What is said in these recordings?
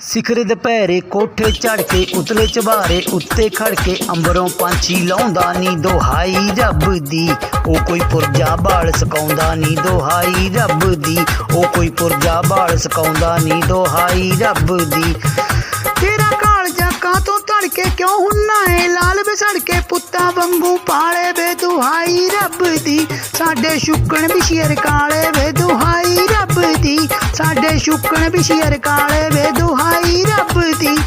ਸਿਖਰ ਦੁਪਹਿਰੇ ਕੋਠੇ ਚੜ ਕੇ, ਉਤਲੇ ਚਬਾਰੇ ਉੱਤੇ ਖੜ ਕੇ ਅੰਬਰੋਂ ਪੰਛੀ ਲਾਉਂਦਾ ਨੀ ਦੁਹਾਈ ਰੱਬ ਦੀ। ਉਹ ਕੋਈ ਪੁਰਜਾ ਬਾਲ ਸਕਾਉਂਦਾ ਨੀ ਦੁਹਾਈ ਰੱਬ ਦੀ। ਉਹ ਕੋਈ ਪੁਰਜਾ ਬਾਲ ਸਕਾਉਂਦਾ ਨੀ ਦੁਹਾਈ ਰੱਬ ਦੀ। ਤੇਰਾ ਕਾਲਜਾ ਕਾਂ ਤੋਂ ਧੜ ਕਿਉਂ ਹੁੰਨਾ ਏ? ਲਾਲ ਵਿਸੜ ਕੇ ਪੁੱਤਾਂ ਵਾਂਗੂ ਪਾਲੇ ਵੇ ਦੁਹਾਈ ਰੱਬ ਦੀ। ਸਾਡੇ ਸ਼ੁਕਣ ਵਿਸ਼ੇਰ ਕਾਲੇ ਵੇ ਦੁਹਾਈ ਰੱਬ ਦੀ। ਸਾਡੇ ਸ਼ੁਕਣ ਵਿਸ਼ੇਰ ਕਾਲੇ ਵੇ ਦੁਹਾਈ ਰੱਬ ਦੀ।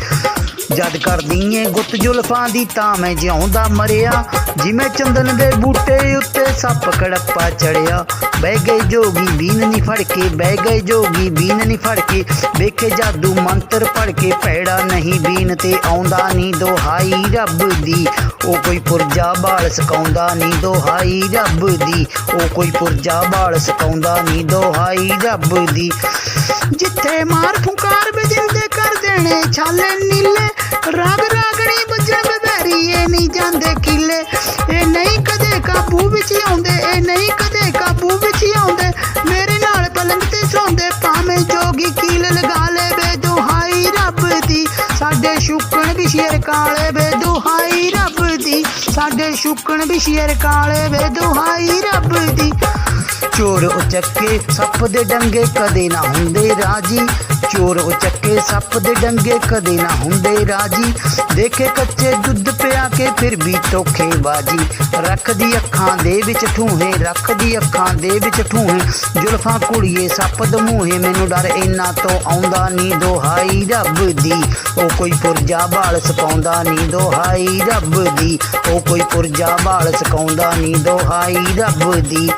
ਜਦ ਕਰਦੀ ਏ ਗੁੱਤ ਜੁਲਫਾਂ ਦੀ ਤਾਂ ਮੈਂ ਜਿਉਂਦਾ ਮਰਿਆ। ਜਿਵੇਂ ਚੰਦਨ ਦੇ ਬੂਟੇ ਉੱਤੇ ਸੱਪ ਕੜੱਪਾ ਚੜਿਆ। ਬਹਿ ਗਏ ਜੋਗੀ ਬੀਨ ਨਹੀਂ ਫੜ ਕੇ ਬਹਿ ਗਏ ਜੋਗੀ ਬੀਨ ਨਹੀਂ ਫੜ ਕੇ ਵੇਖੇ ਜਾਦੂ ਮੰਤਰ ਪੜ ਕੇ ਪੈੜਾ ਨਹੀਂ ਬੀਨ ਤੇ ਆਉਂਦਾ ਨਹੀਂ ਦੋਹਾਈ ਰੱਬ ਦੀ। ਉਹ ਕੋਈ ਪੁਰਜਾ ਬਾਲ ਸਕਾਉਂਦਾ ਨਹੀਂ ਦੋਹਾਈ ਰੱਬ ਦੀ। ਉਹ ਕੋਈ ਪੁਰਜਾ ਬਾਲ ਸਕਾਉਂਦਾ ਨਹੀਂ ਦੋਹਾਈ ਰੱਬ ਦੀ। ਜਿੱਥੇ ਮਾਰ ਫੁਕਾਰ ਵਜਿੰਦੇ ਕਰ ਦੇਣੇ, ਛਾਲੇ ਨੀਲੇ ਰਾਗ ਰਾਗਣੀ ਵੱਜਣ ਬਬੈਰੀ ਇਹ ਨਹੀਂ ਜਾਂਦੇ ਕਿਲੇ। ਇਹ ਨਹੀਂ ਕਦੇ ਕਾਬੂ ਵਿੱਚ ਆਉਂਦੇ ਇਹ ਨਹੀਂ ਕਦੇ ਕਾਬੂ ਵਿੱਚ ਆਉਂਦੇ ਮੇਰੇ ਨਾਲ ਪਲੰਗ ਤੇ ਸੌਂਦੇ, ਭਾਵੇਂ ਜੋਗੀ ਕੀਲ ਲਗਾ ਲੈ ਵੇ ਦੁਹਾਈ ਰੱਬ ਦੀ। ਸਾਡੇ ਸ਼ੁਕਣ ਵੀ ਸ਼ੇਰ ਕਾਲੇ ਵੇ ਦੁਹਾਈ ਰੱਬ ਦੀ। ਸਾਡੇ ਸ਼ੁਕਣ ਵੀ ਸ਼ੇਰ ਕਾਲੇ ਵੇ ਦੁਹਾਈ ਰੱਬ ਦੀ। ਚੋਰ ਉਚੱਕੇ, ਸੱਪ ਦੇ ਡੰਗੇ ਕਦੇ ਨਾ ਹੁੰਦੇ ਰਾਜੀ। ਚੋਰ ਉਚੱਕੇ ਸੱਪ ਦੇ ਡੰਗੇ ਕਦੇ ਨਾ ਹੁੰਦੇ ਰਾਜੀ। ਦੇਖੇ ਕੱਚੇ ਦੁੱਧ ਪਿਆ ਕੇ ਫਿਰ ਵੀ ਧੋਖੇ ਧੋਖੇਬਾਜੀ ਰੱਖਦੀ ਅੱਖਾਂ ਦੇ ਵਿੱਚ ਠੂਹੇ, ਰੱਖਦੀ ਅੱਖਾਂ ਦੇ ਵਿੱਚ ਠੂਹੇ। ਜੁਲਫਾਂ, ਕੁੜੀਏ, ਸੱਪ ਦਮੂਹੇ ਮੈਨੂੰ ਡਰ ਇੰਨਾ ਤੋਂ ਆਉਂਦਾ ਨਹੀਂ ਦੋਹਾਈ ਰੱਬ ਦੀ। ਉਹ ਕੋਈ ਪੁਰਜਾ ਬਾਲ ਸਕਾਉਂਦਾ ਨਹੀਂ ਦੋਹਾਈ ਰੱਬ ਦੀ। ਉਹ ਕੋਈ ਪੁਰਜਾ ਬਾਲ ਸਕਾਉਂਦਾ ਨਹੀਂ ਦੋਹਾਈ ਰੱਬ ਦੀ।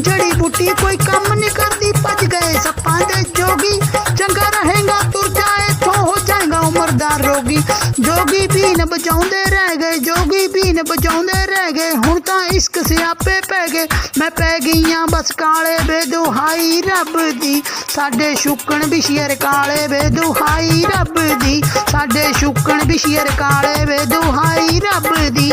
ਜੜੀ ਬੂਟੀ ਕੋਈ ਕੰਮ ਨਹੀਂ ਕਰਦੀ, ਭੱਜ ਗਏ ਸੱਪਾਂ ਦੇ ਜੋਗੀ। ਚੰਗਾ ਰਹੇਗਾ, ਤੁਰ ਜਾਏ ਇੱਥੋਂ ਹੋ ਜਾਏਗਾ ਉਮਰ ਰੋਗੀ। ਜੋਗੀ ਵੀ ਬਚਾਉਂਦੇ ਰਹਿ ਗਏ, ਜੋਗੀ ਵੀ ਬਚਾਉਂਦੇ ਰਹਿ ਗਏ। ਹੁਣ ਤਾਂ ਇਸ਼ਕ ਸਿਆਪੇ ਪੈ ਗਏ। ਮੈਂ ਪੈ ਗਈਆਂ ਬਸ ਕਾਲੇ ਬੇਦੁਹਾਈ ਰੱਬ ਦੀ। ਸਾਡੇ ਸ਼ੁਕਣ ਵੀ ਕਾਲੇ ਵੇ ਦੁਹਾਈ ਰੱਬ ਦੀ। ਸਾਡੇ ਸ਼ੁਕਣ ਵੀ ਕਾਲੇ ਵੇ ਦੁਹਾਈ ਰੱਬ ਦੀ।